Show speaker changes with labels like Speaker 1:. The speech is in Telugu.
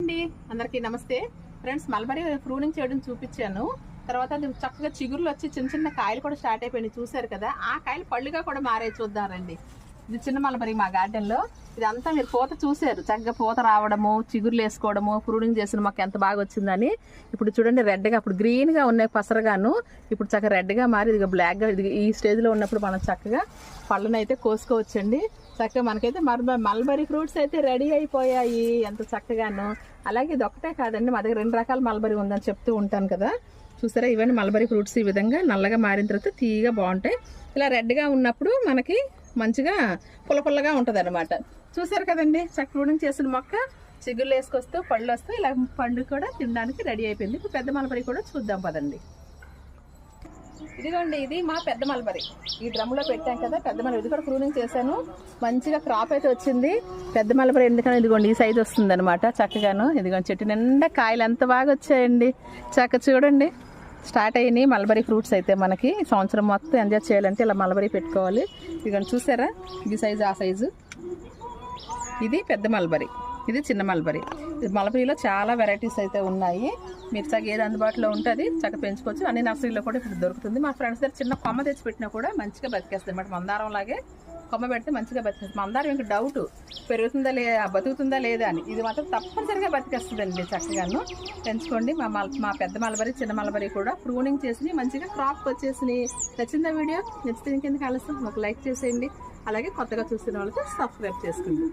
Speaker 1: అండి. అందరికీ నమస్తే. ఫ్రెండ్స్ మల్బరీ ప్రూనింగ్ చేయడం చూపించాను. తర్వాత అది చక్కగా చిగురులు వచ్చి చిన్న చిన్న కాయలు కూడా స్టార్ట్ అయిపోయినాయి. చూసారు కదా? ఆ కాయలు పళ్ళుగా కూడా మారే చూద్దారండి ఇది చిన్న మల్బరీ మా గార్డెన్లో ఇదంతా మీరు పూత చూసారు చక్కగా పూత రావడము చిగురులు వేసుకోవడము ప్రూనింగ్ చేసిన మాకు ఎంత బాగా వచ్చిందని. ఇప్పుడు చూడండి రెడ్గా అప్పుడు గ్రీన్గా ఉన్నాయి పసరగాను. ఇప్పుడు చక్కగా రెడ్గా మారి ఇది బ్లాక్గా ఇది ఈ స్టేజ్లో ఉన్నప్పుడు మనం చక్కగా పళ్ళనైతే కోసుకోవచ్చండి. చక్కగా మనకైతే మల్బ మల్బరీ ఫ్రూట్స్ అయితే రెడీ అయిపోయాయి ఎంత చక్కగాను. అలాగే ఇది ఒకటే కాదండి మా దగ్గర రెండు రకాల మల్బరీ ఉందని చెప్తూ ఉంటాను కదా. చూసారా ఇవన్నీ మల్బరీ ఫ్రూట్స్ ఈ విధంగా నల్లగా మారిన తర్వాత తీయగా బాగుంటాయి. ఇలా రెడ్గా ఉన్నప్పుడు మనకి మంచిగా పుల్ల పుల్లగా ఉంటుంది అనమాట చూసారు కదండి చక్క ప్రూనింగ్ చేసిన మొక్క చిగుళ్ళు వేసుకొస్తూ పళ్ళు వస్తూ ఇలా పండు కూడా తినడానికి రెడీ అయిపోయింది. ఇప్పుడు పెద్ద మల్బరీ కూడా చూద్దాం పదండి. ఇదిగోండి ఇది మా పెద్ద మల్బరీ. ఈ డ్రమ్లో పెట్టాం కదా పెద్ద మల్బరీ. ఇది కూడా క్రూనింగ్ చేశాను. మంచిగా క్రాప్ అయితే వచ్చింది. పెద్ద మల్బరీ ఎందుకని ఇదిగోండి ఈ సైజ్ వస్తుంది అనమాట చక్కగాను. ఇదిగోండి చెట్టు నిండా కాయలు ఎంత బాగా వచ్చాయండి. చక్క చూడండి. స్టార్ట్ అయినాయి మల్బరీ ఫ్రూట్స్ అయితే మనకి. సంవత్సరం మొత్తం ఎంజాయ్ చేయాలంటే ఇలా మల్బరీ పెట్టుకోవాలి. ఇదిగోండి చూసారా? ఈ సైజు ఆ సైజు ఇది పెద్ద మల్బరీ. ఇది చిన్న మల్బరీ. ఇది చాలా వెరైటీస్ అయితే ఉన్నాయి. మీరు చక్క ఏది అందుబాటులో ఉంటుంది చక్క పెంచుకోవచ్చు. అన్ని నర్సరీలో కూడా ఇప్పుడు దొరుకుతుంది. మా ఫ్రెండ్స్ దగ్గర చిన్న కొమ్మ తెచ్చి పెట్టినా కూడా మంచిగా బతికేస్తుంది అనమాట మందారం లాగే కొమ్మ పెడితే మంచిగా బతికేస్తుంది. మందారం ఇంకా డౌట్ పెరుగుతుందా లేదా బతుకుతుందా లేదా అని. ఇది మాత్రం తప్పనిసరిగా బతికేస్తుందండి చక్కగాను. పెంచుకోండి. మా మల్ మా పెద్ద మలబరి చిన్న మలబరి కూడా ప్రూనింగ్ చేసి మంచిగా క్రాప్ వచ్చేసి నచ్చిందా వీడియో? నచ్చితే ఇంకెందుకు ఆలస్యం ఒక లైక్ చేసేయండి. అలాగే కొత్తగా చూస్తున్న వాళ్ళకి సబ్స్క్రైబ్ చేసుకోండి.